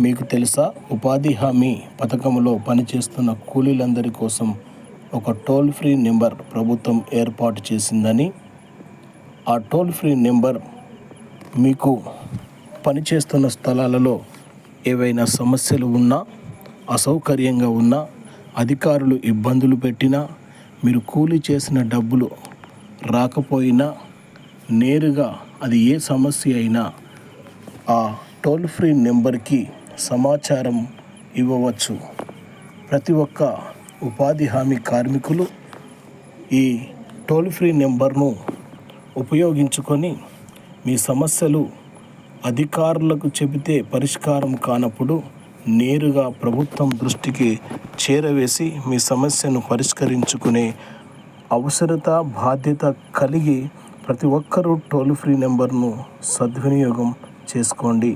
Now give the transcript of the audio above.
మీకు తెలుసా? ఉపాధి హామీ పథకంలో పనిచేస్తున్న కూలీలందరి కోసం ఒక టోల్ ఫ్రీ నెంబర్ ప్రభుత్వం ఏర్పాటు చేసిందని ఆ టోల్ ఫ్రీ నెంబర్ మీకు పనిచేస్తున్న స్థలాలలో ఏవైనా సమస్యలు ఉన్నా అసౌకర్యంగా ఉన్నా అధికారులు ఇబ్బందులు పెట్టినా మీరు కూలీ చేసిన డబ్బులు రాకపోయినా నేరుగా అది ఏ సమస్య అయినా ఆ టోల్ ఫ్రీ నెంబర్కి సమాచారం ఇవ్వవచ్చు. ప్రతి ఒక్క ఉపాధి హామీ కార్మికులు ఈ టోల్ ఫ్రీ నెంబర్ను ఉపయోగించుకొని మీ సమస్యలు అధికారులకు చెబితే పరిష్కారం కానప్పుడు నేరుగా ప్రభుత్వం దృష్టికి చేరవేసి మీ సమస్యను పరిష్కరించుకునే అవసరత బాధ్యత కలిగి ప్రతి ఒక్కరూ టోల్ ఫ్రీ నెంబర్ను సద్వినియోగం చేసుకోండి.